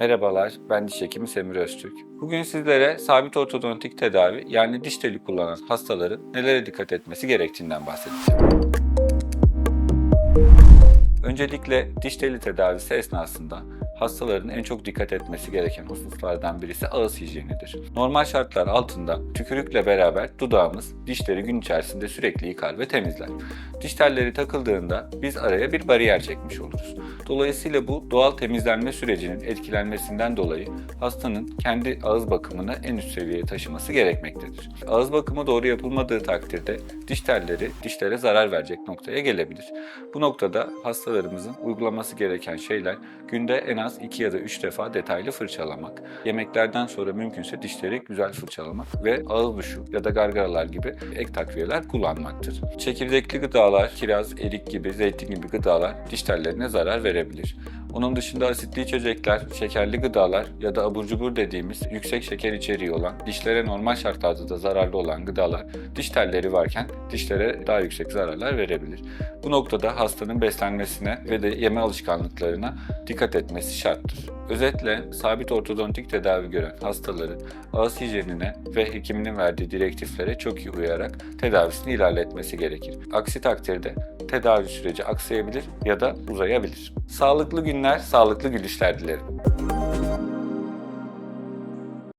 Merhabalar, ben diş hekimi Semir Öztürk. Bugün sizlere sabit ortodontik tedavi yani diş teli kullanan hastaların nelere dikkat etmesi gerektiğinden bahsedeceğim. Öncelikle diş teli tedavisi esnasında hastaların en çok dikkat etmesi gereken hususlardan birisi ağız hijyenidir. Normal şartlar altında tükürükle beraber dudağımız dişleri gün içerisinde sürekli yıkar ve temizler. Diş telleri takıldığında biz araya bir bariyer çekmiş oluruz. Dolayısıyla bu doğal temizlenme sürecinin etkilenmesinden dolayı hastanın kendi ağız bakımını en üst seviyeye taşıması gerekmektedir. Ağız bakımı doğru yapılmadığı takdirde diş telleri dişlere zarar verecek noktaya gelebilir. Bu noktada hastalarımızın uygulaması gereken şeyler günde en az 2 ya da 3 defa detaylı fırçalamak, yemeklerden sonra mümkünse dişleri güzel fırçalamak ve ağız duşu ya da gargaralar gibi ek takviyeler kullanmaktır. Çekirdekli gıdalar, kiraz, erik gibi, zeytin gibi gıdalar diş tellerine zarar verebilir. Onun dışında asitli içecekler, şekerli gıdalar ya da abur cubur dediğimiz yüksek şeker içeriği olan, dişlere normal şartlarda da zararlı olan gıdalar diş telleri varken dişlere daha yüksek zararlar verebilir. Bu noktada hastanın beslenmesine ve de yeme alışkanlıklarına dikkat etmesi şarttır. Özetle sabit ortodontik tedavi gören hastaların ağız hijyenine ve hekiminin verdiği direktiflere çok iyi uyarak tedavisini ilerletmesi gerekir. Aksi takdirde tedavi süreci aksayabilir ya da uzayabilir. Sağlıklı günler, sağlıklı gülüşler dilerim.